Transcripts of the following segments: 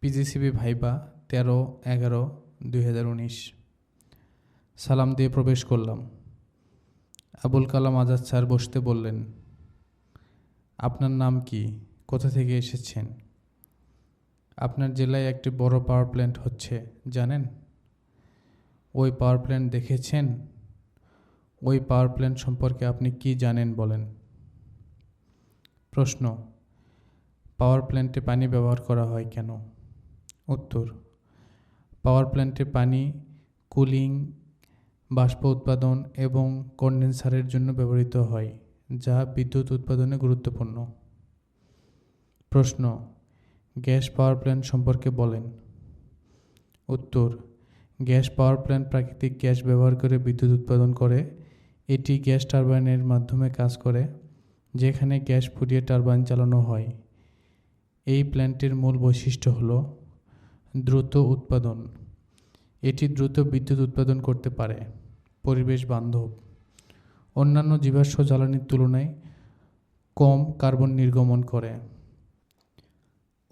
PGCB viva তেরো, এগারো, দুই সালাম দিয়ে প্রবেশ করলাম। আবুল কালাম আজাদ স্যার বসতে বললেন, আপনার নাম কি? কোথা থেকে এসেছেন? আপনার জেলায় একটি বড় পাওয়ার প্ল্যান্ট হচ্ছে, জানেন? ওই পাওয়ার প্ল্যান্ট দেখেছেন? ওই পাওয়ার প্ল্যান্ট সম্পর্কে আপনি কি জানেন বলেন? প্রশ্ন পাওয়ার প্ল্যান্টে পানি ব্যবহার করা হয় কেন? উত্তর। পাওয়ার প্ল্যান্টে পানি, কুলিং, বাষ্প উৎপাদন এবং কন্ডেন্সারের জন্য ব্যবহৃত হয়, যা বিদ্যুৎ উৎপাদনে গুরুত্বপূর্ণ। প্রশ্ন, গ্যাস পাওয়ার প্ল্যান্ট সম্পর্কে বলেন। উত্তর, গ্যাস পাওয়ার প্ল্যান্ট প্রাকৃতিক গ্যাস ব্যবহার করে বিদ্যুৎ উৎপাদন করে। এটি গ্যাস টারবাইনের মাধ্যমে কাজ করে, যেখানে গ্যাস ফুরিয়ে টারবাইন চালানো হয়। এই প্ল্যান্টের মূল বৈশিষ্ট্য হল দ্রুত উৎপাদন। এটি দ্রুত বিদ্যুৎ উৎপাদন করতে পারে। পরিবেশ বান্ধব। অন্যান্য জীবাশ্ম জ্বালানির তুলনায় কম কার্বন নির্গমন করে।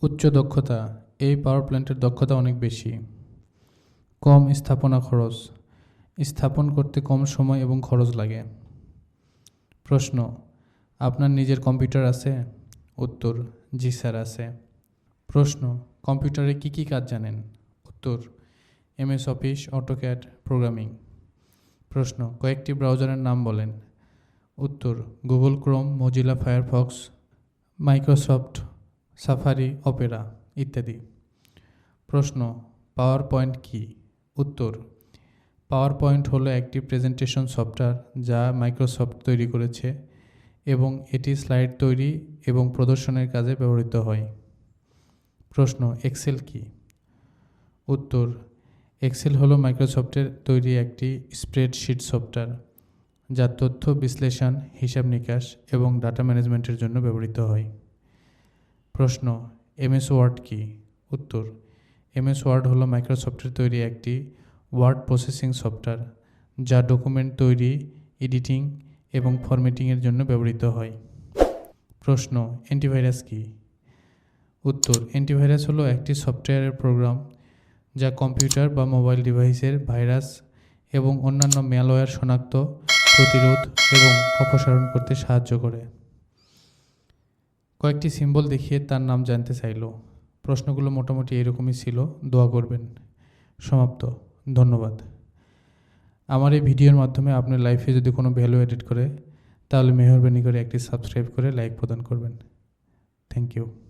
উচ্চ দক্ষতা। এই পাওয়ার প্ল্যান্টের দক্ষতা অনেক বেশি। কম স্থাপনা খরচ। স্থাপন করতে কম সময় এবং খরচ লাগে। প্রশ্ন, আপনার নিজের কম্পিউটার আছে? উত্তর, জি স্যার, আছে। প্রশ্ন, কম্পিউটারে কি কি কাজ জানেন? উত্তর, এমএস অফিস, অটোক্যাড, প্রোগ্রামিং। প্রশ্ন, কয়েকটি ব্রাউজারের নাম বলেন। উত্তর, Google Chrome, Mozilla Firefox, Microsoft, Safari, Opera ইত্যাদি। প্রশ্ন পাওয়ার পয়েন্ট কী? উত্তর পাওয়ার পয়েন্ট হলো একটি প্রেজেন্টেশন সফটওয়্যার যা মাইক্রোসফট তৈরি করেছে এবং এটি স্লাইড তৈরি এবং প্রদর্শনের কাজে ব্যবহৃত হয়। প্রশ্ন এক্সেল কি? উত্তর এক্সেল হলো মাইক্রোসফটের তৈরি একটি স্প্রেডশিট সফটওয়্যার, যা তথ্য বিশ্লেষণ, হিসাব নিকাশ এবং ডাটা ম্যানেজমেন্টের জন্য ব্যবহৃত হয়। প্রশ্ন এমএস ওয়ার্ড কি? উত্তর এমএস ওয়ার্ড হলো মাইক্রোসফটের তৈরি একটি ওয়ার্ড প্রসেসিং সফটওয়্যার, যা ডকুমেন্ট তৈরি, এডিটিং এবং ফরম্যাটিংয়ের জন্য ব্যবহৃত হয়। প্রশ্ন অ্যান্টিভাইরাস কি? উত্তর অ্যান্টিভাইরাস হলো একটি সফটওয়্যারের প্রোগ্রাম যা কম্পিউটার বা মোবাইল ডিভাইসের ভাইরাস এবং অন্যান্য ম্যালওয়্যার শনাক্ত, প্রতিরোধ এবং অপসারণ করতে সাহায্য করে। কয়েকটি সিম্বল দেখিয়ে তার নাম জানতে চাইল। প্রশ্নগুলো মোটামুটি এরকমই ছিল, দোয়া করবেন। সমাপ্ত। ধন্যবাদ। আমার এই ভিডিওর মাধ্যমে আপনার লাইফে যদি কোনো ভ্যালু এডিট করে, তাহলে মেহরবানি করে একটি সাবস্ক্রাইব করে লাইক প্রদান করবেন। Thank you